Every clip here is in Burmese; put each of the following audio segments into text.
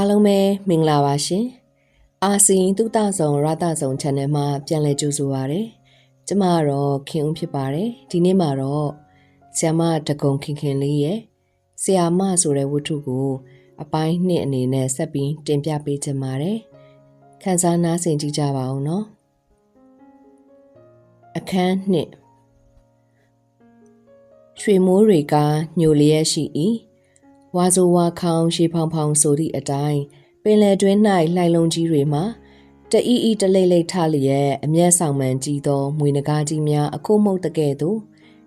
အားလုံးပဲမင်္ဂလာပါရှင်အာစီတုတဆုံရတဆုံ channel မှာပြန်လည်ကြိုဆိုပါရစေကျမကတော့ခင်ဦးဖြစ်ပါတယ်ဒီနေ့မှာတော့ဆီယမတကုံခင်ခင်လေးရဲ့ဆီယာမဆိုတဲ့ဝတ္ထုကို အပိုင်းနှစ်အနေနဲ့ဆက်ပြီးတင်ပြပေးချင်ပါတယ်ခန်းစားနားဆင်ကြည့်ကြပါဦးနော်အခန်းနှစ်ရွှေမိုးတွေကညိုလျက်ရှိ၏ ဝါဆိုဝါခေါင်ရှေဖောင်ဖောင်ဆိုသည့်အတိုင်းပင်လယ်တွင်း၌လှိုင်လုံးကြီးတွေမှာတအီအီတလိမ့်လိမ့်ထလျက်အမျက်ဆောင်မှန်ကြီးသောမွေနဂါးကြီးများအခုမှုတ်တကဲ့သို့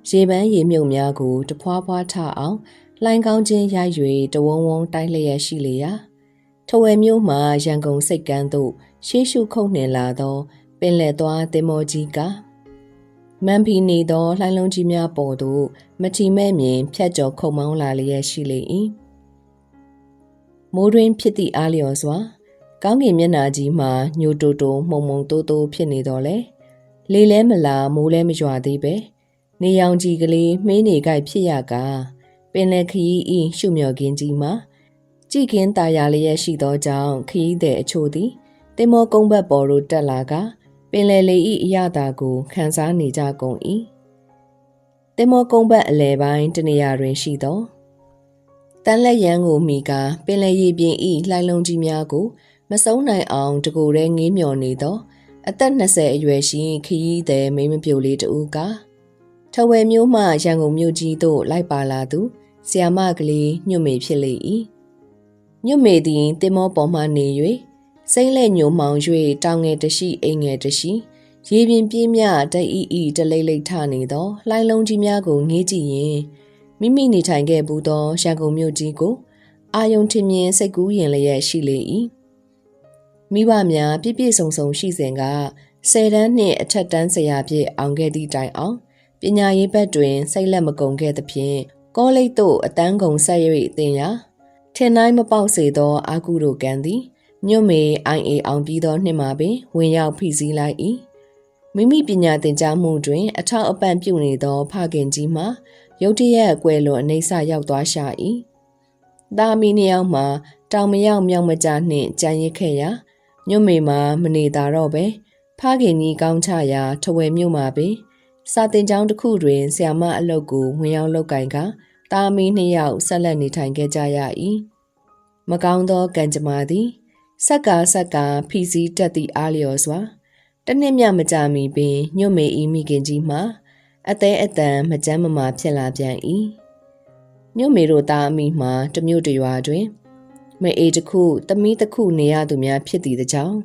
ရေပန်းရေမြုပ်များကိုတဖွာဖွာထအောင်လှိုင်းကောင်းခြင်းရိုက်၍တဝုံဝုံတိုင်းလျက်ရှိလေရာထဝယ်မြို့မှရန်ကုန်စိတ်ကမ်းသို့ရှေးရှုခုန်နှင်လာသောပင်လယ်သွားတင်မောကြီးက မန်ဖီနေသောလှိုင်းလုံးကြီးများပေါ်သို့မချီမဲ့မြင်ဖြတ်ကျော်ခုံမောင်းလာလျက်ရှိလေ၏မိုးတွင်ဖြစ်သည့်အားလျော်စွာ ကောင်းကင်မျက်နှာကြီးမှာညိုတိုတိုမှုံမှုံတိုးတိုးဖြစ်နေတော့လေလေလဲမလာမိုးလဲမရွာသေးပဲနေရောင်ကြီးကလေးမှင်းနေကြိုက်ဖြစ်ရကပင်လယ်ခရီးဤရှုမြော်ကင်းကြီးမှာကြည်ကင်းตาရလျက်ရှိသောကြောင့်ခရီးသည်အချို့သည်တင်မောကုန်းဘက်ပေါ်သို့တက်လာက ပင်လယ်လေဤအရသာကိုခန်းစားနေကြကုန်၏တင်မောကုန်းဘက်အလဲပိုင်းတနေရာတွင်ရှိသောတန်လက်ရန်ကိုမိကာပင်လယ်ရေပြင်ဤလှိုင်းလုံးကြီးများကို မဆုံးနိုင်အောင်တကူရဲငေးမျော်နေသော အသက်20အရွယ်ရှိခရီးသည်မိမပြိုလေးတူကထဝယ်မျိုးမှရန်ကုန်မြို့ကြီးသို့လိုက်ပါလာသူဆီယာမကလေးညွတ်မေဖြစ်လေ၏ညွတ်မေသည်တင်မောပေါ်မှနေ၍ စိမ့်လက်ညိုမှောင်၍တောင်ငယ်တရှိအိမ်ငယ်တရှိရေပြင်ပြင်းမြတအီအီတလိမ့်လိမ့်ထနေသောလှိုင်းလုံးကြီးများကိုငေးကြည့်ရင်မိမိနေထိုင်ခဲ့ဘူးသောရန်ကုန်မြို့ကြီးကိုအာယုံထင်မြင်စိတ်ကူးရင်လျက်ရှိလေ၏မိဘများပြည့်ပြည့်စုံစုံရှိစဉ်ကဆယ်တန်းနှင့်အထက်တန်းဆရာဖြစ်အောင်ခဲ့သည့်တိုင်အောင်ပညာရေးဘက်တွင်စိတ်လက်မကုန်ခဲ့သဖြင့်ကောလိပ်သို့အတန်းကုန်ဆက်၍အတင်ရာထင်တိုင်းမပေါက်စေသောအာကုတို့ကံသည် ညွတ်မေအိုင်အေအောင်ပြီးသောနှစ်မှာပင်ဝင်ရောက်ဖိစည်းလိုက်၏မိမိပညာသင်ကြားမှုတွင် အထောက်အပံ့ပြုနေသော ဖခင်ကြီးမှရုတ်တရက်ကွယ်လွန်အနေဆရောက်သွားရှာ၏ဒါမီနှစ်ယောက်မှာတောင်မရောက်မြောက်မကြနှင့်ကြံရစ်ခဲ့ရာညွတ်မေမှာမနေတာတော့ပဲဖခင်ကြီးကောင်းချရာထဝယ်မြို့မှာပင်စာတင်ကျောင်းတစ်ခုတွင်ဆ iam မအလုပ်ကိုဝင်ရောက်လုပ်ကင်ကတာမီနှစ်ယောက်ဆက်လက်နေထိုင်ခဲ့ကြရ၏မကောင်းသောကံကြမ္မာသည် ဆက်ကဆက်ကဖီစီတက်သည့်အားလျော်စွာတနှစ်မြမကြမီပင်ညွတ်မေဤမိခင်ကြီးမှာအသေးအတန်မကြမ်းမမာဖြစ်လာပြန်၏ညွတ်မေတို့သားအမိမှာတမျိုးတရွာတွင်မအေးတစ်ခုတမီးတစ်ခုနေရသူများဖြစ်သည်တကြောင်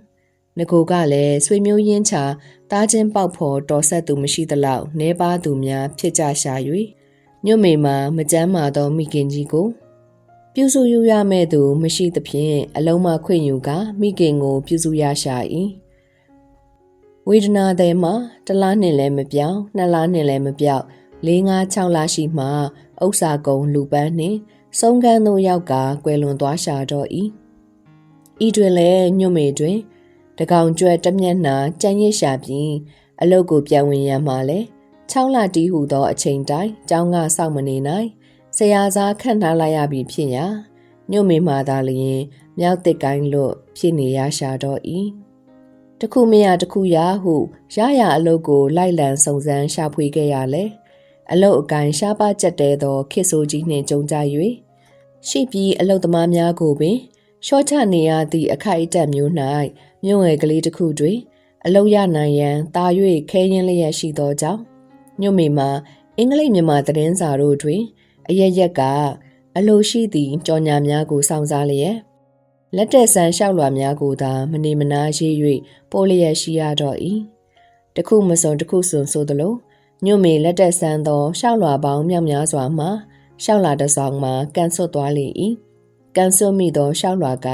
ငကိုကလည်းဆွေမျိုးရင်းချာတားချင်းပေါက်ဖော်တော်ဆက်သူမရှိသလောက်နေပါသူများဖြစ်ကြရှာ၍ညွတ်မေမှာမကြမ်းမာသောမိခင်ကြီးကို ပြုစုယူရမဲ့သူမရှိသဖြင့်အလုံးမခွင့်ယူကမိခင်ကိုပြုစုရရှာ၏ဝေဒနာသည်မှာတလားနှင့်လည်းမပြောင်းနှစ်လားနှင့်လည်းမပြောက်၄၅6လရှိမှဥစ္စာကုံလူပန်းနှင့်စုံကန်းသို့ရောက်ကကွယ်လွန်သွားရှာတော့၏ဤတွင်လည်းညွတ်မေတွင်တကောင်ကျွဲတမျက်နှာကြံ့ရစ်ရှာပြီးအလုတ်ကိုပြန်ဝင်ရမှလဲ6လတီးဟုသောအချိန်တိုင်းကျောင်းကစောင့်မနေနိုင် ဆရာစားခန့်ထားလိုက်ရပြီဖြစ်ရာညွတ်မေမာသာလျင်မြောက်တစ်ကိုင်းလွတ်ဖြစ်နေရရှာတော့၏တခုမရတခုရဟုရရအလုတ်ကိုလိုက်လံစုံစမ်းရှာဖွေခဲ့ရလေအလုတ်အကိုင်ရှားပါကြက်တဲသောခေဆိုးကြီးနှင့်ကြုံကြ၍ရှိပြီးအလုတ်သမားများကိုပင်ရှော့ချနေရသည့်အခိုက်အတန့်မျိုး၌မြို့ငယ်ကလေးတစ်ခုတွင်အလုတ်ရနိုင်ရန်တာ၍ခဲရင်လျက်ရှိသောကြောင့်ညွတ်မေမှာအင်္ဂလိပ်မြန်မာသတင်းစာတို့တွင် အရရက်ကအလိုရှိသည့်ကြော်ညာများကိုစောင့်စားလျက်လက်တက်ဆန်လျှောက်လွှာများကိုသာမနေမနာရေး၍ပို့လျက်ရှိရတော့၏တခုမစုံတခုစုံဆိုသလိုညွတ်မေလက်တက်ဆန်သောလျှောက်လွှာပေါင်းမြောက်များစွာမှလျှောက်လာတစ်ဆောင်မှာကန်ဆွတ်သွားလေ၏ကန်ဆွတ်မိသောလျှောက်လွှာက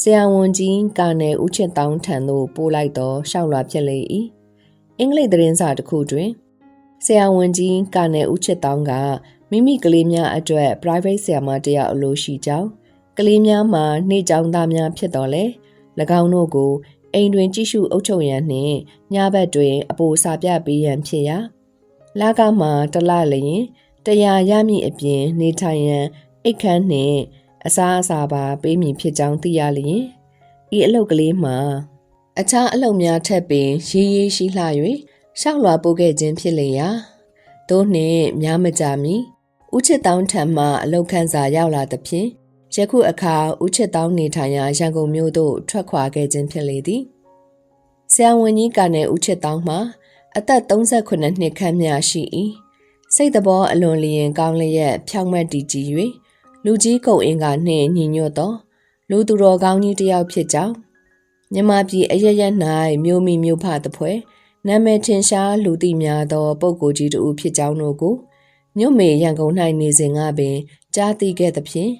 ဆရာဝန်ကြီးကာနယ်ဦးချစ်တောင်းထံသို့ပို့လိုက်သောလျှောက်လွှာဖြစ်လေ၏အင်္ဂလိပ်သတင်းစာတစ်ခုတွင်ဆရာဝန်ကြီးကာနယ်ဦးချစ်တောင်းက မိမိကလေးများအတွက် private ဆရာမတယောက်အလို့ရှိကြောင်းကလေးများမှာနှိကြောင်သားများဖြစ်တော်လဲ၎င်းတို့ကိုအိမ်တွင်ကြည့်ရှုအုပ်ချုပ်ရန်နှင့်ညဘက်တွင် အပိုစာပြပေးရန်ဖြစ်ရာလာကမှာတလလျင်တရားရမည့်အပြင် နေထိုင်ရန်အိတ်ခမ်းနှင့်အစားအစာပါပေးမည်ဖြစ်ကြောင်းသိရလျင်ဤအလုတ်ကလေးမှာအခြားအလုတ်များထက်ပင်ရေးရေးရှိလှ၍ရှောက်လွာပို့ခဲ့ခြင်းဖြစ်လျင်ရာသို့နှင့်များမကြမီ ဥချစ်တောင်းထံမှအလုတ်ခန်းစာရောက်လာသဖြင့်ယခုအခါဥချစ်တောင်းနေထိုင်ရာရန်ကုန်မြို့သို့ထွက်ခွာခဲ့ခြင်းဖြစ်လေသည်ဆရာဝန်ကြီးကနယ်ဥချစ်တောင်းမှာအသက်38နှစ်ခန့်မြရှိ၏စိတ်တဘောအလွန်လျင်ကောင်းလျက်ဖြောင့်မတ်တည်ကြည်၍လူကြီးကုတ်အင်ကနှင့်ညီညွတ်သောလူသူတော်ကောင်းကြီးတစ်ယောက်ဖြစ်ကြောင်းမြမပြည်အရရက်၌မြို့မိမြို့ဖသဖွဲနာမည်ထင်ရှားလူသိများသောပုဂ္ဂိုလ်ကြီးတို့ဖြစ်ကြောင်းတို့ကို မြို့မေရန်ကုန်၌နေစဉ်ကပင် ကြားသိခဲ့သဖြင့်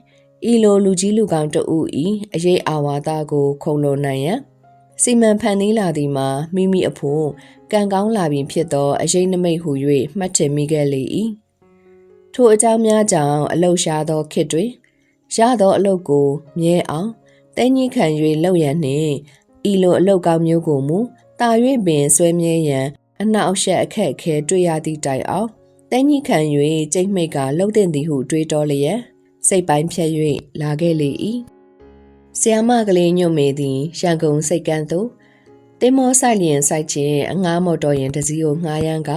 ဤလိုလူကြီးလူကောင်းတို့ဤအရေးအာဝါဒကို ခုံလွန်နိုင်ရန်စီမံဖန်တီးလာသည်မှာမိမိအဖို့ကံကောင်းလာပြီဖြစ်သောအရေးနမိတ်ဟု၍မှတ်ထင်မိခဲ့လေ၏ထိုအကြောင်းများကြောင့်အလုရှားသောခေတ်တွင်ရသောအလုတ်ကိုမြဲအောင်တဲကြီးခံ၍လှုပ်ရန်နှင့်ဤလိုအလုတ်ကောင်းမျိုးကိုမူတာ၍ပင်ဆွဲမြဲရန်အနောက်အရှက်အခက်အခဲတွေ့ရသည့်တိုင်အောင် တဲကြီးခံ၍ကြိတ်မိတ်ကလှုပ်တဲ့သည်ဟုတွေးတော်လျက်စိတ်ပိုင်းဖြတ်၍လာခဲ့လေ၏ဆီယမကလေးညွတ်မေသည်ရန်ကုန်စိတ်ကန်းသို့တင်မောဆိုင်လျင်ဆိုင်ချင်းအငားမော်တော်ယာဉ်တစ်စီးကိုငှားရမ်းက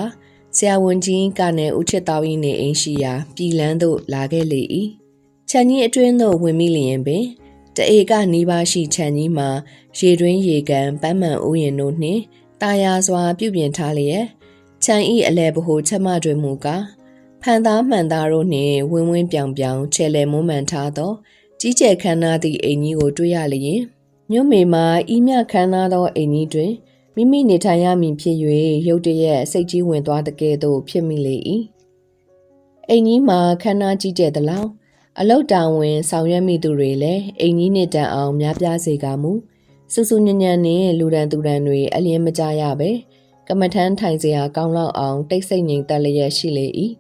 ဆရာဝန်ကြီးကနယ်ဦးချစ်တော်၏နေအိမ်ရှိရာပြည်လန်းသို့လာခဲ့လေ၏ခြံကြီးအတွင်းသို့ဝင်မိလျင်ပင်တအေကနီးပါးရှိခြံကြီးမှာရေတွင်းရေကန်ပန်းမှန်ဥယျာဉ်တို့နှင့်တာယာစွာပြုပြင်ထားလျက် ခြံဤအလဲဘဟုချက်မတွင်မူကားဖန်သားမှန်သားတို့နှင့်ဝင်းဝင်းပြောင်ပြောင်ချဲလဲမွမ်းမှန်ထားသောကြီးကျယ်ခမ်းနားသည့်အိမ်ကြီးကိုတွေ့ရလျင်မြို့မေမှာဤမြခမ်းနားသောအိမ်ကြီးတွင်မိမိနေထိုင်ရမည်ဖြစ်၍ရုတ်တရက်စိတ်ကြီးဝင်သွားတကယ်သို့ဖြစ်မိလေ၏အိမ်ကြီးမှာခမ်းနားကြီးကျယ်သလောက်အလုတ်တောင်ဝင်ဆောင်ရွက်မိသူတွေလည်းအိမ်ကြီးနဲ့တန်အောင်များပြားစေကမူစူးစူးညံ့ညံ့နဲ့လူရန်သူရန်တွေအလင်းမကြရပဲ ကမထန်းထိုင်စရာကောင်းလောက်အောင် တိတ်ဆိတ်ငြိမ်သက်လျက်ရှိလေ၏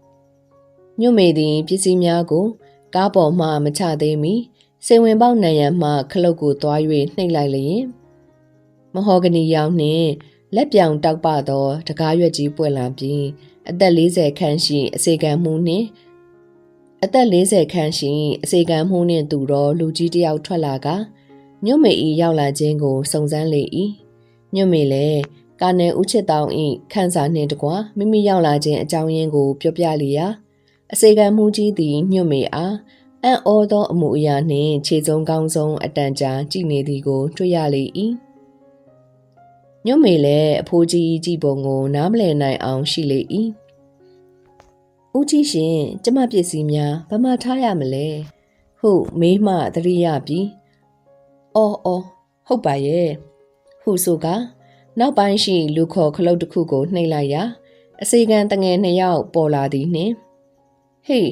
ညွတ်မေသည်ပစ္စည်းများကို ကားပေါ်မှမချသေးမီစေဝင်ပေါက်နံရံမှခလုတ်ကိုသွား၍နှိပ်လိုက်လျင်မဟောဂနီရောင်နှင့်လက်ပြောင်တောက်ပသောတကားရွက်ကြီးပွင့်လာပြီးအသက်40ခန့်ရှိအစေခံမှုနှင့်အသက်40ခန့်ရှိအစေခံမှုနှင့်တူသောလူကြီးတစ်ယောက်ထွက်လာကညွတ်မေဤရောက်လာခြင်းကိုစုံစမ်းလေ၏ညွတ်မေလည်း ကာနယ်ဦးချစ်တောင်းဤခန်းစာနှင့်တကွမိမိရောက်လာခြင်းအကြောင်းရင်းကို ပြောပြလျာအစေခံမှုကြီးသည်ညွတ်မေအားအံ့ဩသောအမှုအရာနှင့်ခြေစုံကောင်းဆုံးအတန်ကြာကြည်နေသည်ကိုတွေ့ရလေ၏ညွတ်မေလည်းအဖိုးကြီးကြည်ပုံကို နားမလည်နိုင်အောင်ရှိလေ၏ဦးကြီးရှင်ကျမပစ္စည်းများဘမထားရမလဲဟုတ်မေးမှသတိရပြီအော်အော်ဟုတ်ပါရဲ့ဟုဆိုက နောက်ပိုင်းရှိလူခေါ်ခလုတ်တစ်ခုကိုနှိပ်လိုက်ရာအစီကံတငယ်နှစ်ယောက်ပေါ်လာသည်နှင့်ဟေး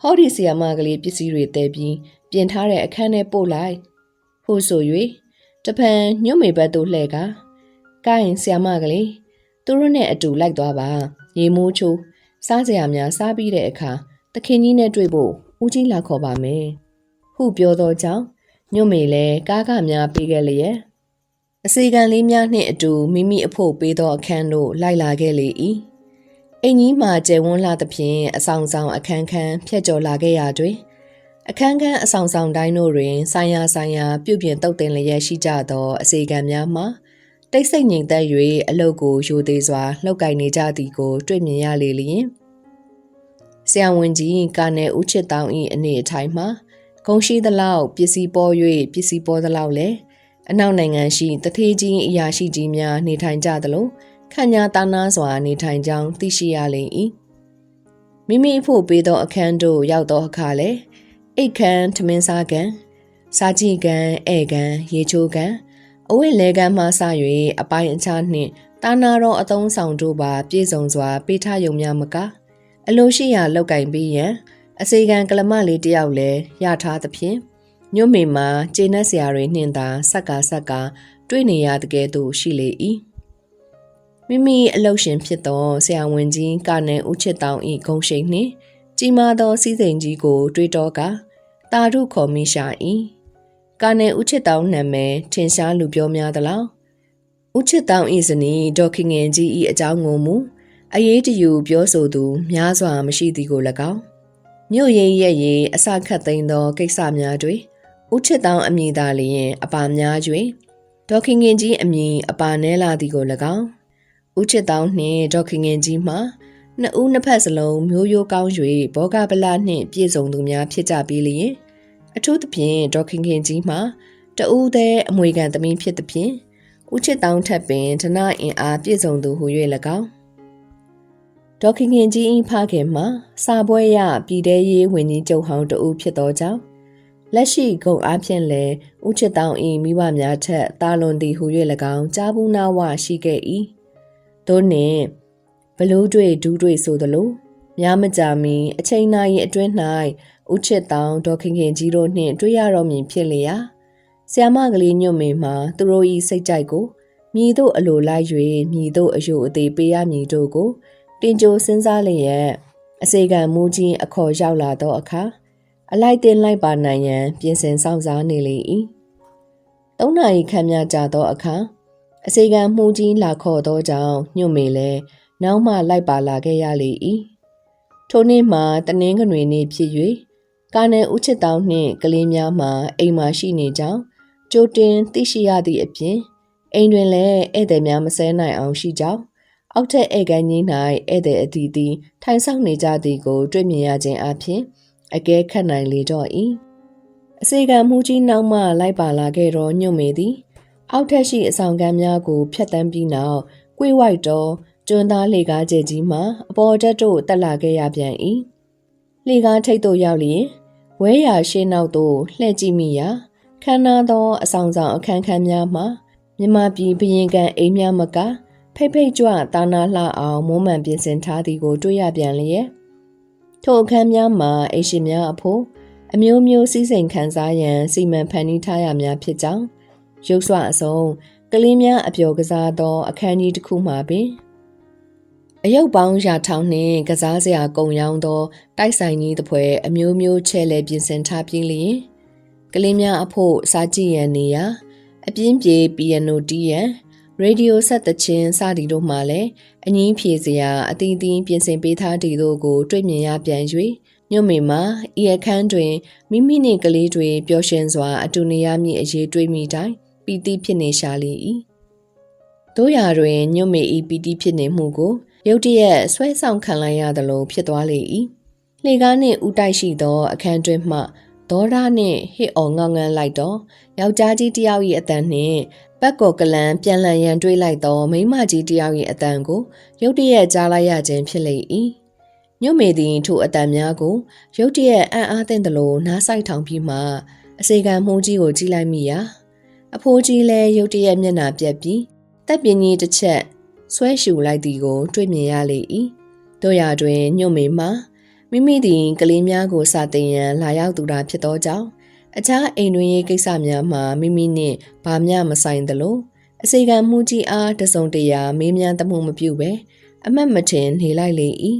ဟောဒီဆီယာမကလေးပစ္စည်းတွေတဲပြီးပြင်ထားတဲ့အခန်းထဲပို့လိုက်ဟုဆို၍တပံညွတ်မေဘက်သို့လှည့်ကကိုင်းဆီယာမကလေးသူတို့နဲ့အတူလိုက်သွားပါရေမိုးချိုးစားစရာများစားပြီးတဲ့အခါတခင်ကြီးနဲ့တွေ့ဖို့ဦးကြီးလာခေါ်ပါမယ်ဟုပြောသောကြောင့်ညွတ်မေလည်းကားကများပေးခဲ့လျက် အစီကံလေးများနှင့်အတူမိမိအဖို့ပေးသောအခန်းသို့လိုက်လာခဲ့လေ၏အိမ်ကြီးမှကျယ်ဝန်းလာသဖြင့်အဆောင်ဆောင်အခန်းခန်းဖြတ်ကျော်လာခဲ့ရာတွင်အခန်းခန်းအဆောင်ဆောင်တိုင်းတို့တွင်ဆိုင်ရာဆိုင်ရာပြုပြင်တုတ်တင်လျက်ရှိကြသောအစီကံများမှာတိတ်ဆိတ်ငြိမ်သက်၍အလုတ်ကိုယိုသေးစွာလှုပ်ကင်နေကြသည်ကို တွေ့မြင်ရလေလျင်ဆရာဝန်ကြီးကနယ်ဦးချစ်တောင်း၏အနေအထိုင်မှာဂုံရှိသလောက်ပစ္စည်းပေါ်၍ပစ္စည်းပေါ်သလောက်လည်း အနောက်နိုင်ငံရှိတထေးကြီးအရာရှိကြီးများနေထိုင်ကြသလိုခန့်ညာတာနာစွာနေထိုင်ကြောင်းသိရှိရလိမ့်၏မိမိဖို့ပေးသောအခန်းတို့ရောက်သောအခါလဲအိတ်ခမ်းထမင်းစားကန်စားကြည့်ကန်ဧကန်ရေချိုးကန်အဝိလဲကန်မှစ၍အပိုင်းအခြားနှင့်တာနာတော်အသုံးဆောင်တို့ပါပြည့်စုံစွာပေးထားယုံများမကအလိုရှိရာလောက်ကင်ပြီးရန်အစေခံကလမလေးတယောက်လည်းရထားသဖြင့် ညွတ်မိမှာကျေနပ်စရာတွေနှင့်သာဆက်ကဆက်ကတွေ့နေရတဲ့ကဲ့သို့ရှိလေ၏မိမိအလုရှင်ဖြစ်သောဆရာဝန်ကြီးကနယ်ဦးချစ်တောင်ဤဂုံရှိန်နှင့်ကြီးမားသောစီးစိမ်ကြီးကို တွေးတောကတာရုခေါ်မိရှာ၏ကနယ်ဦးချစ်တောင်နာမည်ထင်ရှားလူပြောများသလားဦးချစ်တောင်ဤဇနီးဒေါက်ခင်ငင်ကြီးဤအကြောင်းကိုမူအရေးတယူပြောဆိုသူ များစွာမရှိသည်ကို၎င်းမြို့ရင်းရက်ရီအစခတ်သိမ်းသောကိစ္စများတွင် ဦးချစ်တောင်းအမည်သာလျင်အပါများ၍ဒေါခင်ငင်ကြီးအမည်အပါနဲလာသည်ကို၎င်းဦးချစ်တောင်းနှင့်ဒေါခင်ငင်ကြီးမှာနှစ်ဦးနှစ်ဖက်စလုံးမျိုးရိုးကောင်း၍ဘောဂဗလာနှင့်ပြည့်စုံသူများဖြစ်ကြပြီးလျင်အထူးသဖြင့်ဒေါခင်ခင်ကြီးမှာတဦးသည်အမွေခံသမီးဖြစ်သဖြင့်ဦးချစ်တောင်းထက်ပင်ဒနာအင်အားပြည့်စုံသူဟု၍၎င်းဒေါခင်ခင်ကြီးဖခင်မှာစာပွဲရပြည်တဲရေးဝင်ကြီးချုပ်ဟောင်းတဦးဖြစ်သောကြောင့် လက်ရှိဂုံအားဖြင့်လည်းဦးချစ်တောင်း၏မိဘများထက်တာလွန်သည်ဟု၍၎င်းကြားဘူးနာဝရှိခဲ့၏တို့နှင့်ဘလူးတွေဒူးတွေဆိုသလိုများမကြာမီအချိန်နာရီအတွင်း၌ဦးချစ်တောင်းဒေါခင်ခင်ကြီးတို့နှင့်တွေ့ရတော့မည်ဖြစ်လျာဆ iam မကလေးညွတ်မေမှာသူတို့၏စိတ်ကြိုက်ကိုမြည်တို့အလိုလိုက်၍မြည်တို့အယုအသေးပေးရမည်တို့ကိုတင်ကြိုစဉ်းစားလျက်အစေခံမူကြီးအခေါ်ရောက်လာသောအခါ အလိုက်တင်လိုက်ပါနိုင်ရန်ပြင်ဆင်ဆောင်စားနေလေ၏သုံးနာရီခန့်များကြာသောအခါအစေခံမှုကြီးလာခေါ်သောကြောင့်ညွတ်မေလဲနောက်မှလိုက်ပါလာခဲ့ရလေ၏ထိုနေ့မှာတနင်္ဂနွေနေ့ဖြစ်၍ကာနယ်ဦးချစ်တောင်းနှင့်ကလေးများမှာအိမ်မှာရှိနေကြောင်းကြိုတင်သိရှိရသည့်အပြင်အိမ်တွင်လည်းဧည့်သည်များမဆဲနိုင်အောင်ရှိကြောင်းအောက်ထက်ဧကန်ကြီး၌ဧည့်သည်အသီးသီးထိုင်ဆောင်နေကြသည်ကို တွေ့မြင်ရခြင်းအပြင် အကဲခတ်နိုင်လေတော့၏အစေခံမှုကြီးနောက်မှလိုက်ပါလာခဲ့တော့ညွတ်မေသည် အောက်ထက်ရှိအဆောင်ကမ်းများကိုဖျက်တမ်းပြီးနောက်ကွေးဝိုက်တော့ကျွန်းသားလေကားကျဲကြီးမှအပေါ်တက်တို့တက်လာခဲ့ရပြန်၏လေကားထိတ်တို့ရောက်လျင်ဝဲရရှင်းနောက်သို့လှည့်ကြည့်မိရာခမ်းနားသောအဆောင်ဆောင်အခန်းခန်းများမှာမြမပြည်ဘရင်ကန်အိမ်များမက ဖိတ်ဖိတ်ကြွတာနာလှအောင်မုံမှန်ပြင်ဆင်ထားသည်ကိုတွေ့ရပြန်လျက် ထိုအခန်းများမှာအိရှင်များအဖို့အမျိုးမျိုးစည်းစိမ်ခံစားရန်စီမံဖန်တီးထားရများဖြစ်ကြောင်းရုပ်စွအစုံကလေးများအပျော်ကစားသော အခန်းကြီးတစ်ခုမှာပင်အယုတ်ပေါင်းရာထောင်နှင့်ကစားစရာကုံရောင်းသော တိုက်ဆိုင်ကြီးတစ်ဖွဲအမျိုးမျိုးချဲလဲပြင်ဆင်ထားပြီးလျင်ကလေးများအဖို့စားကြည့်ရန်နေရာအပြင်းပြေပီယနိုတီးရန် ရေဒီယိုဆက်သချင်းစသည်တို့မှလည်းအငင်းဖြေစရာအသီးသီးပြင်ဆင်ပေးထားသည်တို့ကိုတွေ့မြင်ရပြန်၍ညွတ်မေမှာဤအခန်းတွင်မိမိနှင့်ကလေးတွေပျော်ရွှင်စွာအတူနေရမည့်အရေးတွေးမိတိုင်းပီတိဖြစ်နေရှာလေ၏တို့ရာတွင်ညွတ်မေဤပီတိဖြစ်နေမှုကိုရုတ်တရက်ဆွဲဆောင်ခံလိုက်ရသလိုဖြစ်သွားလေ၏လှေကားနှင့်ဥတိုက်ရှိသောအခန်းတွင်မှဒေါရနှင့်ဟစ်အော်ငေါငန်းလိုက်တော့ ယောက်ျားကြီးတယောက်၏အတန်နှင့်ပတ်ကော်ကလန်ပြန်လည်ရန်တွေးလိုက်သောမိမကြီးတယောက်၏အတန်ကိုရုတ်တရက်ကြားလိုက်ရခြင်းဖြစ်လေ၏ညွတ်မေသည်ထိုအတန်များကိုရုတ်တရက်အံ့အားသင့်သလိုနားဆိုင်ထောင်ပြီးမှအစေခံမှုကြီးကိုကြည့်လိုက်မိရာအဖိုးကြီးလည်းရုတ်တရက်မျက်နှာပြက်ပြီးတက်ပြင်းကြီးတစ်ချက်ဆွဲရှူလိုက်သည်ကို တွေ့မြင်ရလေ၏တို့ရတွင်ညွတ်မေမှာမိမိသည်ကလေးများကိုစာတင်ရန်လာရောက်သူတာဖြစ်သောကြောင့် အခြားအိမ်တွင်ရေးကိစ္စများမှာမိမိနှင့်ဘာမျှမဆိုင်သလိုအစီကံမှုကြီးအားတစုံတရာမေးမြန်းသမှုမပြုဘဲအမတ်မထင်နေလိုက်လေ၏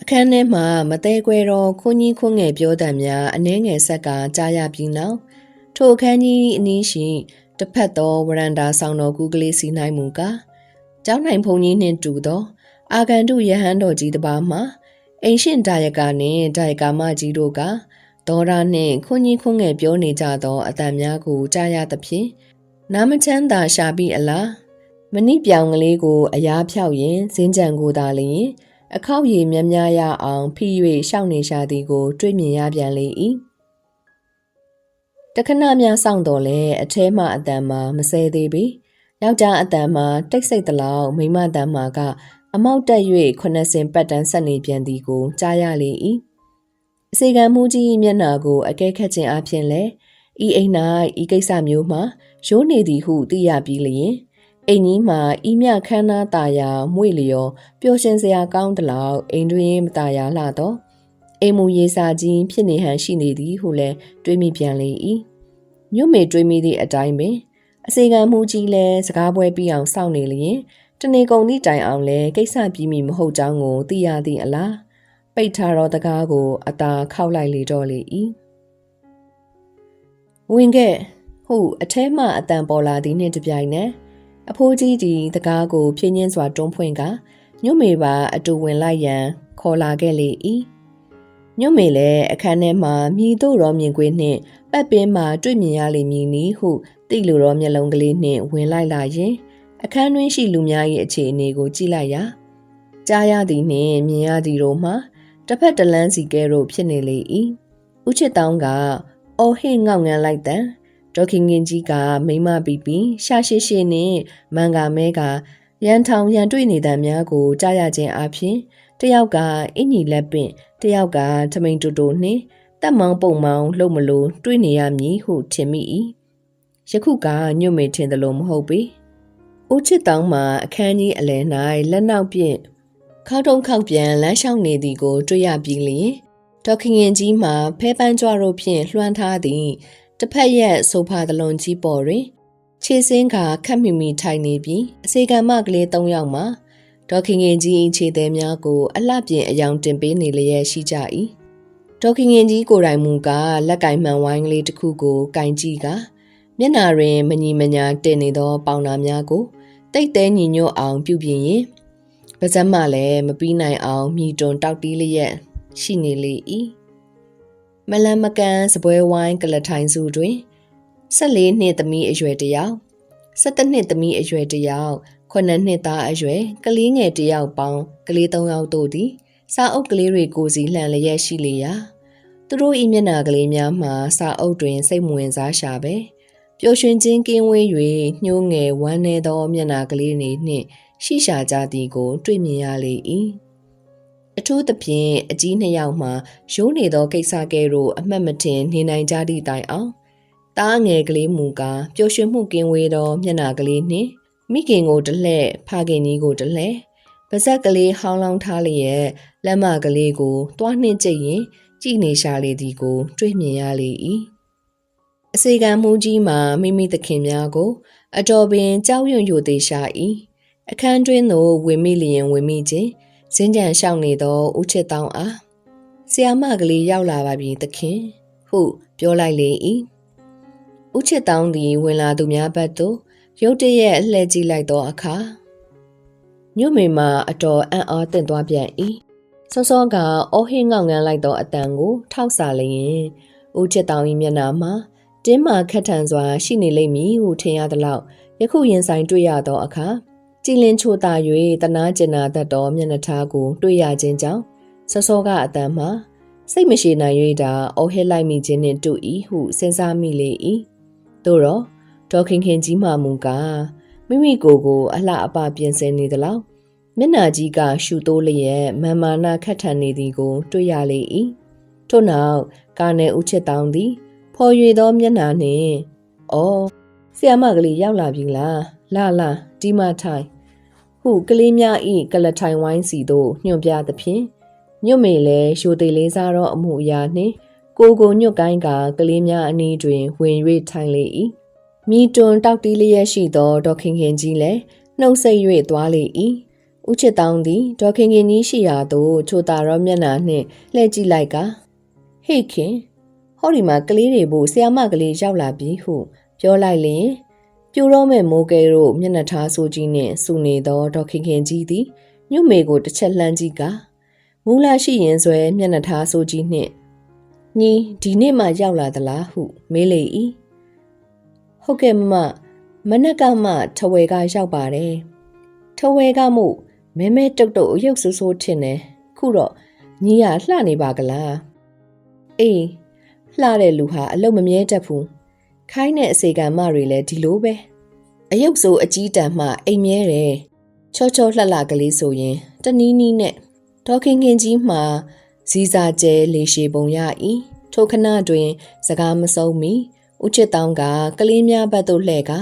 အခန်းထဲမှာမသေးခွဲတော့ခွန်ကြီးခွန်းငယ်ပြောတံများအနှဲငယ်ဆက်ကကြားရပြီးနောက်ထိုအခန်းကြီးအနည်းရှိတစ်ဖက်သောဝရန်တာဆောင်တော်ကူကလေးစီနိုင်မူကကျောင်းနိုင်ဖုန်ကြီးနှင့်တူသော အာဂန္တုယဟန်တော်ကြီးတစ်ပါးမှာအိမ်ရှင်ဒါယကာနှင့်ဒါယကာမကြီးတို့က ဒေါရနှင့်ခွန်ကြီးခွန်းငယ်ပြောနေကြသောအတန်များကိုကြားရသဖြင့်နာမချမ်းသာရှာပြီးအလားမဏိပြောင်ကလေးကိုအရားဖြောက်ရင်ဇင်းကြံကိုသာလျင်အခောက်ရည်မြများရအောင်ဖိ၍ရှောက်နေရှာသည်ကို တွေ့မြင်ရပြန်လေ၏တခဏများစောင့်တော်လဲအထဲမှအတန်မှာမဆဲသေးပြီယောက်ျားအတန်မှာတိတ်ဆိတ်တလောက်မိမတန်မှာကအမောက်တက်၍ခုနှစ်စင်ပတ်တန်းဆက်နေပြန်သည်ကိုကြားရလေ၏ အစီကံမှုကြီးမျက်နာကိုအကဲခတ်ခြင်းအပြင်လဲဤအိမ်၌ဤကိစ္စမျိုးမှာရိုးနေသည်ဟုသိရပြီးလျင်အိမ်ကြီးမှာဤမြခန်းနာတာယာမွေလျော်ပျော်ရှင်စရာကောင်းသလောက်အိမ်တွင်မတာယာလာတော့အိမ်မူရေစာကြီးဖြစ်နေဟန်ရှိနေသည်ဟုလည်းတွေးမိပြန်လေ၏မြို့မေတွေးမိသည့်အတိုင်းပင်အစီကံမှုကြီးလည်းစကားပွဲပြီးအောင်စောင့်နေလျင်တနေကုန်သည့်တိုင်အောင်လည်းကိစ္စပြီးမည်မဟုတ်ကြောင်းကိုသိရသည့်အလား ပိတ်ထားသောတကားကိုအသာခောက်လိုက်လေတော့လေ၏ဝင်ခဲ့ဟုအထဲမှအတန်ပေါ်လာသည်နှင့်တပြိုင်နက်အဖိုးကြီးဒီတကားကိုဖြင်းချင်းစွာတွန်းဖွင့်ကညွတ်မေပါအတူဝင်လိုက်ရန်ခေါ်လာခဲ့လေ၏ညွတ်မေလည်းအခန်းထဲမှာမြည်တို့ရောမြင်ကွင်းနှင့်ပတ်ပင်းမှာတွေ့မြင်ရလိမ့်မည်နီဟုသိလိုတော့မျက်လုံးကလေးနှင့်ဝင်လိုက်လာရင်အခန်းတွင်းရှိလူများ၏အခြေအနေကိုကြည့်လိုက်ရာကြားရသည်နှင့်မြင်ရသည်တို့မှာ တစ်ဖက်တစ်လန်းစီကဲတို့ဖြစ်နေလေ၏ဥချစ်တောင်းကအော်ဟစ်ငေါက်ငန်းလိုက်တဲ့ဒေါက်ခင်ငင်ကြီးကမိမပီပီရှာရှိရှိနှင့်မန်ကမဲကရန်ထောင်ရန်တွေ့နေတဲ့များကိုကြားရခြင်းအပြင်တယောက်ကအင်ကြီးလက်ပင့်တယောက်ကထမိန်တူတူနှင့်တက်မောင်းပုံမောင်းလှုပ်မလို့တွေ့နေရမည်ဟုထင်မိ၏ယခုကညွတ်မေထင်တယ်လို့မဟုတ်ပေဦးချစ်တောင်းမှာအခန်းကြီးအလယ်၌လက်နောက်ပြင့် ခောက်တုံးခောက်ပြန်လမ်းလျှောက်နေသည်ကို တွေ့ရပြီးလျင်ဒေါက်ခင်ငင်ကြီးမှာဖဲပန်းကြွတို့ဖြင့်လွှမ်းထားသည်တစ်ဖက်ရက်ဆိုဖာတလွန်ကြီးပေါ်တွင် ခြေစင်းကခက်မိမိထိုင်နေပြီးအစေကံမကလေး၃ယောက်မှာဒေါက်ခင်ငင်ကြီးခြေသည်များကို အလှပြင်အယောင်တင်ပေးနေလျက်ရှိကြ၏ဒေါက်ခင်ငင်ကြီးကိုယ်တိုင်မူကလက်ကင်မှန်ဝိုင်းကလေးတစ်ခုကိုကင်ကြည့်ကမျက်နာတွင်မညီမညာတင်နေသော ပေါင်နာများကိုတိတ်တဲညီညွတ်အောင်ပြုပြင်ရင် ပါဇက်မှလည်းမပြီးနိုင်အောင်မြည်တွန်တောက်တီးလျက်ရှိနေလေ၏မလန်မကန်စပွဲဝိုင်းကလထိုင်စုတွင်14နှစ်သမီးအရွယ်တစ်ယောက်17နှစ်သမီးအရွယ်တစ်ယောက်9နှစ်သားအရွယ်ကလေးငယ်တစ်ယောက်ပေါင်းကလေး3ယောက်တို့သည်စာအုပ်ကလေးတွေကိုစီလှန်လျက်ရှိလေရာသူတို့ဤမျက်နာကလေးများမှာစာအုပ်တွင်စိတ်မဝင်စားရှာပဲပျော်ရွှင်ခြင်းကင်းဝေး၍ညှိုးငယ်ဝမ်းနည်းသောမျက်နာကလေးတွေနှင့် ရှိရှာကြသည်ကို တွေ့မြင်ရလေ၏အထူးသဖြင့်အကြီးနှစ်ယောက်မှရိုးနေသောကိစ္စကဲတို့အမှတ်မထင်နေနိုင်ကြသည့်တိုင်အောင်တားငယ်ကလေးမူကားပျော်ရွှင်မှုကင်းဝေးသောမျက်နာကလေးနှင့်မိခင်ကိုတလှဲ့ဖခင်ကြီးကိုတလှဲ့ပါဇက်ကလေးဟောင်းလောင်းထားလျက်လက်မကလေးကိုတွားနှင့်ကြည့်ရင်ကြည်နေရှာလေသည်ကို တွေ့မြင်ရလေ၏အစေခံမှုကြီးမှာမိမိသခင်များကို အတော်ပင်ကြောက်ရွံ့ယိုသေးရှာ၏ အခန်းတွင်းသို့ဝင်မိလျင်ဝင်မိခြင်းစင်းကြံလျှောက်နေသောဦးချစ်တောင်းအားဆီယာမကလေးရောက်လာပါပြီသခင်ဟုပြောလိုက်လေ၏ဦးချစ်တောင်းသည်ဝင်လာသူများဘက်သို့ရုတ်တရက်လှည့်ကြည့်လိုက်သောအခါညွတ်မေမှာအတော်အံ့အားသင့်သွားပြန်၏စောစောကအော်ဟင်းငောင်ငန်းလိုက်သောအတန်ကို ထောက်စာလျင်ဦးချစ်တောင်း၏မျက်နှာမှာတင်းမာခက်ထန်စွာရှိနေလိမ့်မည်ဟုထင်ရသလောက်ယခုရင်ဆိုင်တွေ့ရသောအခါ ကြည်လင်ချိုတာ၍တနာကျင်နာတတ်သောမျက်နှာထားကို တွေ့ရခြင်းကြောင့်စောစောကအတန်မှာစိတ်မရှိနိုင်၍ဒါအော်ဟစ်လိုက်မိခြင်းနှင့်တူ၏ဟုစဉ်းစားမိလေ၏သို့တော့ဒေါခင်ခင်ကြီးမှမူကားမိမိကိုယ်ကို အလှအပပြင်ဆင်နေသလောက်မျက်နာကြီးကရှူတိုးလျက်မန်မာနာခတ်ထန်နေသည်ကို တွေ့ရလေ၏ထို့နောက်ကာနယ်ဦးချစ်တောင်းသည်ဖော်ရွေသောမျက်နာနှင့်။အော်ဆီယမကလေးရောက်လာပြီလား။လာလာဒီမထိုင် ဟုကလေးများဤကလထိုင်ဝိုင်းစီသို့ညွှန်ပြသဖြင့်ညွတ်မေလည်းရှိုသေးလေးစားသောအမှုအရာနှင့်ကိုကိုညွတ်ကိုင်းကကလေးများအနီးတွင်ဝင်၍ထိုင်လေ၏မိတွန်တောက်တီးလျက်ရှိသောဒေါခင်ခင်ကြီးလည်းနှုတ်ဆက်၍သွားလေ၏ဥချစ်တောင်းသည်ဒေါခင်ခင်ကြီးရှိရာသို့ချိုတာရောမျက်နှာနှင့်လှည့်ကြည့်လိုက်ကဟေ့ခင်ဟောဒီမှာကလေးတွေဖို့ဆရာမကလေးရောက်လာပြီဟု ပြောလိုက်လျင် ပြိုတော့မဲ့မိုးကဲတို့မျက်နှာထားဆိုးကြီးနှင့်စူနေသောဒေါခင်ခင်ကြီးသည်ညွတ်မေကိုတစ်ချက်လှမ်းကြည့်ကမူလာရှိရင်ဆွဲမျက်နှာထားဆိုးကြီးနှင့်ညီဒီနေ့မှရောက်လာသလားဟု မေးလေ၏ဟုတ်ကဲ့မမမနက်ကမှထဝဲကရောက်ပါတယ်ထဝဲကမို့မဲမဲတုတ်တုတ်အယုတ်ဆိုးဆိုးထင်တယ်ခုတော့ညီရလှနေပါကလားအေးလှတဲ့လူဟာအလုတ်မမြဲတတ်ဘူး ခိုင်းတဲ့အစေကံမတွေလည်းဒီလိုပဲအယုတ်ဆိုးအကြီးတန်းမှအိမ်မြဲတယ်ချောချောလှလှကလေးဆိုရင်တနီးနီးနဲ့ဒေါခင်ခင်ကြီးမှဇီစာကျဲလေရှည်ပုံရ၏ထိုခဏတွင် စကားမဆုံးမီဦးချစ်တောင်းကကလေးများဘက်သို့လှည့်က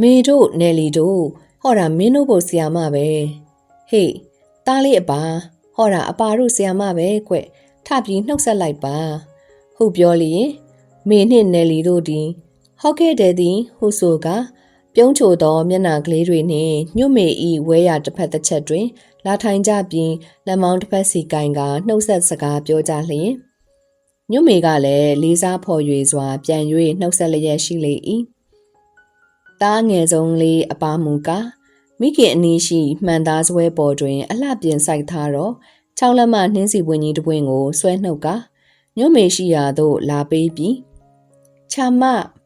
မေတို့နယ်လီတို့ဟောတာမင်းတို့ဘုတ်ဆီယာမပဲဟေးတားလေးအပါဟောတာအပါတို့ဆီယာမပဲကွထပြီးနှုတ်ဆက်လိုက်ပါဟုပြောလျင်မေနှင့်နယ်လီတို့သ ည်ဟော့ခဲ့တဲ့သည်ဟုဆိုကပြုံးချိုသောမျက်နှာကလေးတွေနှင့်ညွတ်မေဤဝဲရတစ်ဖက်တစ်ချက်တွင် လာထိုင်ကြပြီးလက်မောင်းတစ်ဖက်စီကင်ကနှုတ်ဆက်စကားပြောကြလျင်ညွတ်မေကလည်းလေးစားဖော်ရွေစွာ ပြန်၍နှုတ်ဆက်လျက်ရှိလေ၏တားငယ်ဆုံးလေးအပါမူကမိခင်အနီးရှိမှန်သားစွဲပေါ်တွင် အလှပြင်ဆိုင်ထားတော့၆လက်မနှင်းစီပွင့်ကြီးတစ်ပွင့်ကိုဆွဲနှုတ်ကညွတ်မေရှိရာသို့လာပေးပြီးချာမ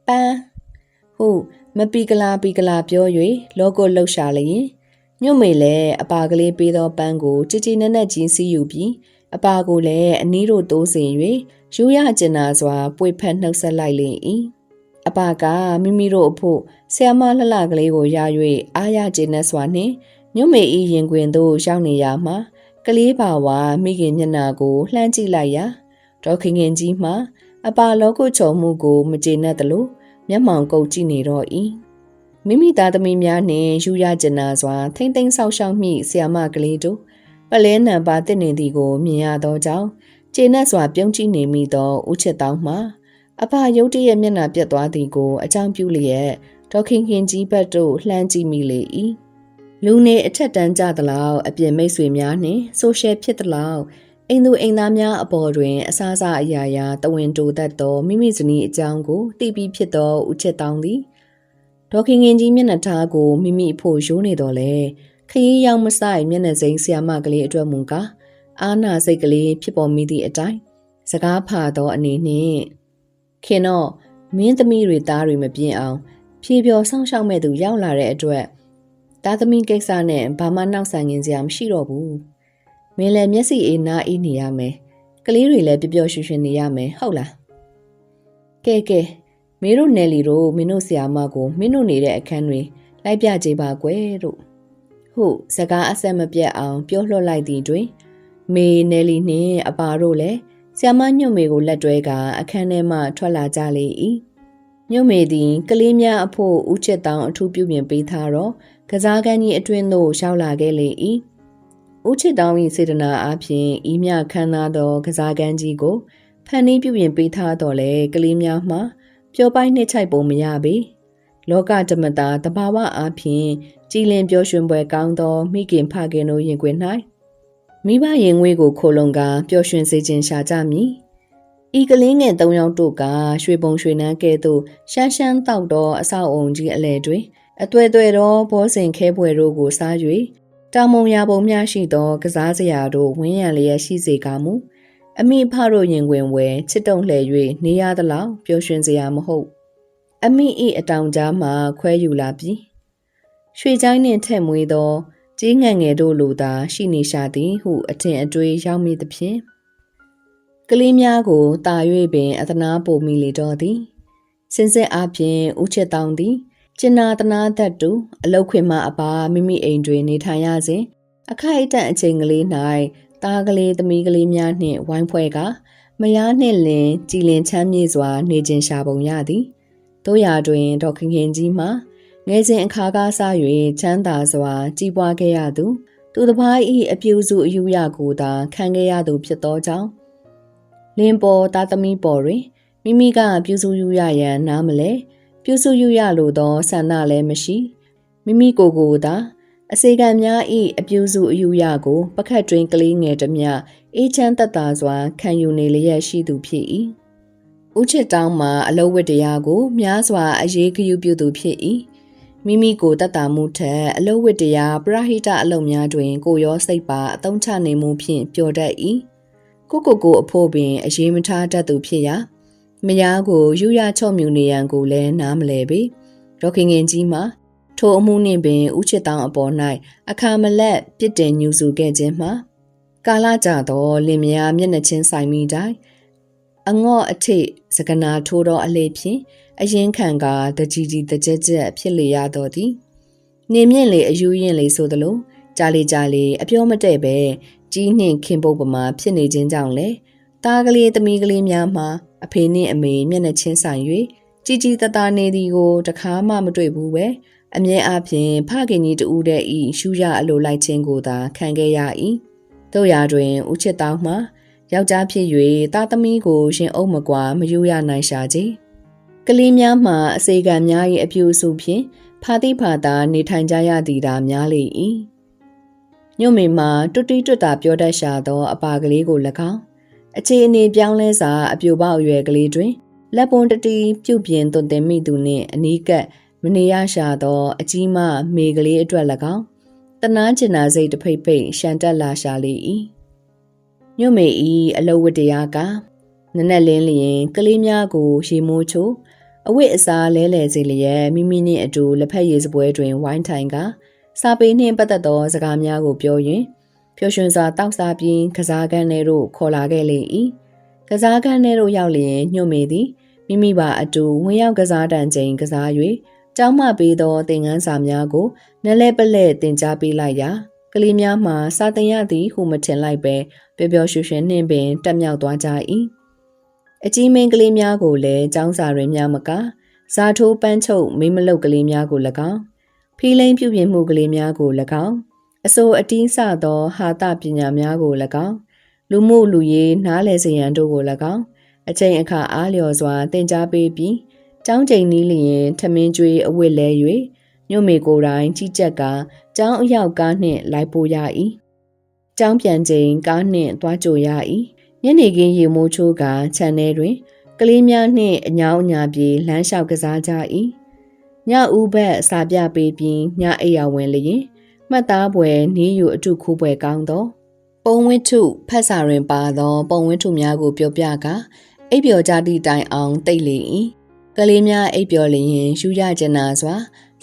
ပန်းဟုမပီကလာပီကလာပြော၍လောကိုလှုပ်ရှာလျင်ညွတ်မေလည်းအပါကလေးပေးသောပန်းကိုကြည်ကြည်နက်နက်ကြီးစီးယူပြီးအပါကိုလည်းအနီးတို့တိုးစင်၍ယူရကျင်နာစွာပွေဖက်နှုတ်ဆက်လိုက်လင်၏အပါကမိမိတို့အဖို့ဆ iam မလှလှကလေးကိုရ၍အားရကျင်နေစွာနှင့်ညွတ်မေဤရင်ခွင်သို့ရောက်နေရမှာကလေးပါဝါမိခင်မျက်နာကိုလှမ်းကြည့်လိုက်ရာဒေါခင်ခင်ကြီးမှ အပါလောကုချုံမှုကိုမကျေနပ်သလိုမျက်မှောင်ကုပ်ကြည့်နေတော့၏မိမိသားသမီးများနှင့်ယူရကျင်နာစွာထိမ့်သိမ်းဆောက်ရှောက်မိဆ iam မကလေးတို့ပလဲနံပါတစ်နေသည်ကိုမြင်ရသောကြောင့်ကျေနပ်စွာပြုံးကြည့်နေမိသောဦးချစ်တောင်းမှအဖရုတ်တရက်မျက်နှာပြတ်သွားသည်ကိုအကြောင်းပြုလျက်ဒေါခင်ခင်ကြီးဘက်သို့လှမ်းကြည့်မိလေ၏လူနေအထက်တန်းကြသလောက်အပြင်မိတ်ဆွေများနှင့်ဆိုရှယ်ဖြစ်သလောက် အိမ်သူအိမ်သားများအပေါ်တွင်အစားအစာအရာရာတဝင်းတိုတတ်သောမိမိဇနီးအကြောင်းကိုသိပြီးဖြစ်သောဦးချစ်တောင်းသည်ဒေါခင်ခင်ကြီးမျက်နှာထားကိုမိမိအဖို့ရိုးနေတော်လဲခရီးရောက်မဆိုင်မျက်နှာစိမ်းဆရာမကလေးအတွက်မူကားအာနာစိတ်ကလေးဖြစ်ပေါ်မိသည့်အတိုင်းစကားဖာသောအနေနှင့်ခင်တော့မင်းသမီးတွေသားတွေမပြင်းအောင် ဖြေပြောဆောင်းရှောက်မဲ့သူရောက်လာတဲ့အတွက်သားသမီးကိစ္စနဲ့ဘာမှနောက်ဆံငင်စရာမရှိတော့ဘူး မင်းလည်းမျက်စိအေးနားအေးနေရမယ်ကလေးတွေလည်းပျော်ပျော်ရွှင်ရွှင်နေရမယ်ဟုတ်လားကဲကဲမင်းတို့နယ်လီတို့မင်းတို့ဆရာမကိုမင်းတို့နေတဲ့အခန်းတွေလိုက်ပြကြပါကွယ်တို့ဟုတ်စကားအဆက်မပြတ်အောင် ပြောလွှတ်လိုက်သည်တွင် မေနယ်လီနှင့်အပါတို့လည်းဆ iam မညွတ်မေကိုလက်တွဲကအခန်းထဲမှထွက်လာကြလေ၏ညွတ်မေသည်ကလေးများအဖို့ဦးချစ်တောင်အထူးပြုပြင်ပေးထားတော့ကစားကန်းကြီးအတွင်းသို့ရောက်လာခဲ့လေ၏ ဦးချစ်တောင်၏စေတနာအားဖြင့်ဤမြခမ်းနားသောကစားကန်းကြီးကိုဖန်နီးပြုပြင်ပေးထားတော်လဲကလေးများမှပျော်ပိုင်းနှိမ့်ချိုက်ပုံမရပေလောကဓမ္မတာတဘာဝအားဖြင့်ကြည်လင်ပျော်ရွှင်ပွဲကောင်းသောမိခင်ဖခင်တို့ရင်ခွင်၌မိဘရင်ငွေကိုခိုလုံကပျော်ရွှင်စေခြင်းရှာကြမည်ဤကလေးငယ်၃ယောက်တို့ကရွှေပုံရွှေနန်းကဲ့သို့ရှမ်းရှမ်းတောက်သောအဆောက်အုံကြီးအလဲတွင်အသွဲသွဲသောဘောစင်ခဲပွဲတို့ကိုစား၍ တာမုံရပုံမျှရှိသော ကစားစရာတို့ဝင်းရံလျက်ရှိစေကမူအမိဖတို့ရင်ဝင်ဝဲချစ်တုံလှဲ၍နေရသလောက်ပျော်ရွှင်စရာမဟုတ် အမိဤအတောင်ကြားမှခွဲယူလာပြီးရွှေချိုင်းနှင့်ထက်မွေးသောကြီးငံငယ်တို့လိုသာရှိနေရှာသည်ဟုအထင်အတွေးရောက်မိသဖြင့်ကလေးများကိုတာ၍ပင်အသနာပိုမိလေတော့သည်စင်စစ်အားဖြင့်ဥချစ်တောင်းသည် ကျင်နာတနာသက်တူအလောက်ခွင်မှအပါမိမိအိမ်တွင်နေထိုင်ရစဉ်အခိုက်အတန့်အချိန်ကလေး၌သားကလေးသမီးကလေးများနှင့်ဝိုင်းဖွဲ့ကမယားနှင့်လင်ကြည်လင်ချမ်းမြေ့စွာ နေခြင်းရှာပုံရသည်တို့ရာတွင်ဒေါခင်ခင်ကြီးမှငယ်စဉ်အခါကားစား၍ချမ်းသာစွာ ကြီးပွားခဲ့ရသူ သူတစ်ပါး၏အပြူစုအယူရကိုသာခံခဲ့ရသူဖြစ်သောကြောင့်လင်းပေါ်သားသမီးပေါ်တွင်မိမိကပြူစုယူရရန်နားမလဲ ပြူစုယူရလိုသောဆန္ဒလည်းမရှိမိမိကိုယ်ကိုယ်သာအစေခံများ၏အပြူစုအယူရကို ပခတ်တွင်ကလေးငယ်တမျှအေးချမ်းသက်သာစွာ ခံယူနေလျက်ရှိသူဖြစ်၏ဥချစ်တောင်းမှာအလုံးဝတ္တရားကို များစွာအရေးဂရုပြုသူဖြစ်၏မိမိကိုတတ်တာမှုထက်အလုံးဝတ္တရားပရဟိတအလုံးများတွင် ကိုရောစိတ်ပါအသုံးချနေမှုဖြင့်ပျော်တတ်၏ကိုကိုကိုအဖို့ပင်အရေးမထားတတ်သူဖြစ်ရာ မယားကိုယူရချော့မြူနေရန်ကိုလည်းနားမလဲပေဒေါခင်ငင်ကြီးမှာထိုအမှုနှင့်ပင်ဥချစ်တောင်းအပေါ်၌အခါမလက်ပြစ်တင်ညူစုခဲ့ခြင်းမှာကာလကြသောလင်မယားမျက်နှာချင်းဆိုင်မိတိုင်းအငေါ့အထိတ်စကနာထိုးသောအလေးဖြင့်အရင်ခံကတကြီးကြီးတကြက်ကြက်ဖြစ်လေရတော့သည်နေမြင့်လေအယူရင်လေဆိုသလိုကြားလေကြားလေအပြောမတည့်ပဲကြီးနှင့်ခင်ပုတ်ပမာဖြစ်နေခြင်းကြောင့်လေတားကလေးသမီးကလေးများမှာ အဖေနှင့်အမေမျက်နှာချင်းဆိုင်၍ကြီးကြီးတသားနေသည်ကိုတခါမှမတွေ့ဘူးပဲအမြဲအပြင်ဖခင်ကြီးတူတဲ့ဤရှူရအလိုလိုက်ခြင်းကိုသာခံခဲ့ရ၏တို့ရာတွင်ဦးချစ်တောင်းမှယောက်ျားဖြစ်၍သားသမီးကိုရှင်အုပ်မကွာမယူရနိုင်ရှာကြကလေးများမှအစေခံများ၏အပြူစုဖြင့်ဖာတိဖာသာနေထိုင်ကြရသည်သာများလေ၏ညွန့်မေမှာတွတ်တီတွတ်တာပြောတတ်ရှာသောအပါကလေးကို၎င်း အခြေအနေပြောင်းလဲစွာအပြိုပေါက်အရွယ်ကလေးတွင်လက်ပွန်တတီပြုတ်ပြင်းသွန်သင်မိသူနှင့်အနီးကပ်မနေရရှာသော အကြီးမမေကလေးအတွက်၎င်းတနာကျင်နာစိတ်တဖိတ်ဖိတ်ရှန်တက်လာရှာလေ၏ညွတ်မေဤအလုဝတ္တရားကနက်နက်လင်းလျင်ကလေးများကိုရေမိုးချိုအဝိအစားလဲလှယ်စေလျက်မိမိနှင့်အတူလက်ဖက်ရည်စပွဲတွင်ဝိုင်းထိုင်ကစာပေနှင့်ပတ်သက်သောစကားများကိုပြောရင် ပျော်ရွှင်စွာတောက်စားပြီးကစားကန်းထဲသို့ခေါ်လာခဲ့လေ၏ကစားကန်းထဲသို့ရောက်လျင်ညှို့မေသည်မိမိပါအတူဝင်ရောက်ကစားတန်ချိန်ကစား၍ကျောင်းမှပေးသောသင်ခန်းစာများကိုနလဲပလဲသင်ကြားပေးလိုက်ရာကလေးများမှစာသင်ရသည်ဟုမထင်လိုက်ပဲပျော်ပျော်ရွှင်ရွှင်နှင့်ပင်တက်မြောက်သွားကြ၏အကြီးမင်းကလေးများကိုလည်းကျောင်းစာတွင်များမကဇာထိုးပန်းချုပ်မိမလုတ်ကလေးများကို၎င်းဖီလိန်ပြုပြင်မှုကလေးများကို၎င်း အစိုးအတင်းဆသော ဟာတပညာများကို၎င်းလူမှုလူရေးနားလည်စရန်တို့ကို၎င်းအချိန်အခါအားလျော်စွာတင် जा ပေးပြီးကျောင်းချိန်နီးလျင်ထမင်းကျွေးအဝတ်လဲ၍ညွတ်မေကိုယ်တိုင်ကြီးကြက်ကကျောင်းအရောက်ကားနှင့်လိုက်ပို့ရ၏ကျောင်းပြန်ချိန်ကားနှင့်သွားကြိုရ၏ညနေခင်းရေမိုးချိုးကခြံထဲတွင်ကလေးများနှင့်အညောင်းအညာပြေလမ်းလျှောက်ကစားကြ၏ညဦးဘက်စာပြပေးပြီးညအိယာဝင်လျင် မှတ်သားပွဲနီးယူအထုခိုးပွဲကောင်းသောပုံဝင်းထုဖက်စာတွင်ပါသော ပုံဝင်းထုများကိုပြောပြကအိပ်ပျော်ကြသည့်တိုင်အောင်တိတ်လေ၏ကလေးများအိပ်ပျော်လျင်ယူရကျနာစွာ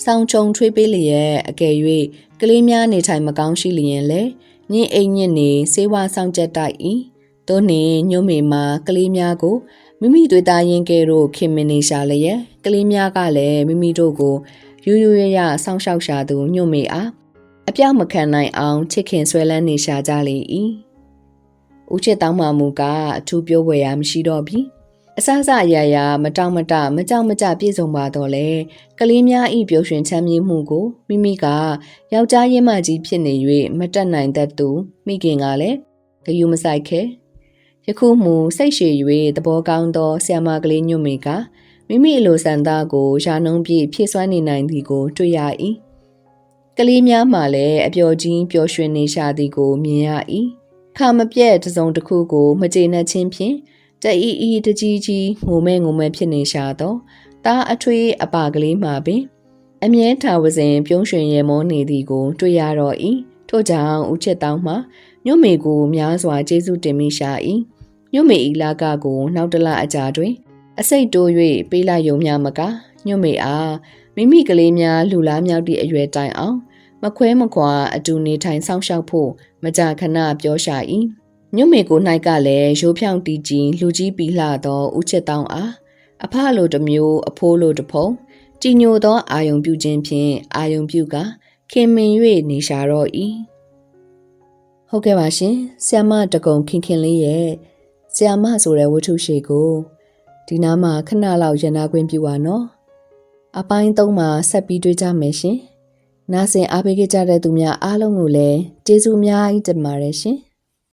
စောင်းချုံထွေးပေးလျက်အကယ်၍ကလေးများနေထိုင်မကောင်းရှိလျင်လည်းညင်အိမ်ညစ်နေစေဝါဆောင်ချက်တိုက်၏သို့နှင့်ညို့မေမှာကလေးများကိုမိမိတွေ့တာရင်ကဲတို့ခင်မင်နေရှာလျက်ကလေးများကလည်းမိမိတို့ကိုယူယူရရစောင့်ရှောက်ရှာသူညို့မေအား အပြောက်မခံနိုင်အောင်ချစ်ခင်ဆွဲလန်းနေရှာကြလေ၏ဦးချစ်တောင်းမှမူကအထူးပြောဝယ်ရမရှိတော့ပြီအစစအရာရာမတောင့်မတမကြောက်မကြပြည့်စုံပါတော့လေကလေးများဤပျော်ရွှင်ချမ်းမြေ့မှုကိုမိမိကယောက်ျားရင်းမကြီးဖြစ်နေ၍မတက်နိုင်တတ်သူမိခင်ကလည်းဂယုမဆိုင်ခဲယခုမှစိတ်ရှည်၍သဘောကောင်းသောဆ iam မကလေးညွတ်မိကမိမိအလိုဆန္ဒကိုရှာနှုံးပြည့်ဖြည့်စွမ်းနေနိုင်သည်ကိုတွေ့ရ၏ ကလေးများမှလည်းအပျော်ကြီးပျော်ရွှင်နေရှာသည်ကိုမြင်ရ၏ခါမပြက်တစုံတစ်ခုကိုမကျေနပ်ခြင်းဖြင့်တအီအီတကြီးကြီးငိုမဲငိုမဲဖြစ်နေရှာတော့တားအထွေးအပါကလေးမှာပင် အမြဲထာဝစဉ်ပြုံးရွှင်ရမောနေသည်ကို တွေ့ရတော့၏ထို့ကြောင့်ဦးချစ်တောင်းမှညွတ်မေကိုများစွာကျေးဇူးတင်မိရှာ၏ညွတ်မေဤလာကကို နောက်တလအကြာတွင် အစိတ်တိုး၍ပေးလိုက်ယုံများမကညွတ်မေအား မိမိကလေးများလူလားမြောက်သည့်အရွယ်တိုင်အောင်မခွဲမခွာအတူနေထိုင်ဆောင်ရှောက်ဖို့မကြာခဏပြောရှာ၏ညွတ်မေကို၌ကလည်းရိုးဖြောင်းတီကြီးလူကြီးပီလှသောဥချစ်တောင်းအားအဖလိုတစ်မျိုးအဖိုးလိုတစ်ဖုံကြည်ညိုသောအာယုံပြုခြင်းဖြင့်အာယုံပြုကခင်မင်၍နေရှာတော့၏ဟုတ်ကဲ့ပါရှင်ဆီယမတကုံခင်ခင်လေးရဲ့ဆီယမဆိုတဲ့ဝတ္ထုရှိကိုဒီနားမှာခဏလောက်ရန်နာခွင့်ပြုပါနော် အပိုင်း၃မှာဆက်ပြီးတွေ့ကြမယ်ရှင်နားဆင်အားပေးကြတဲ့သူများအားလုံးကိုလည်းကျေးဇူးအများကြီးတင်ပါတယ်ရှင်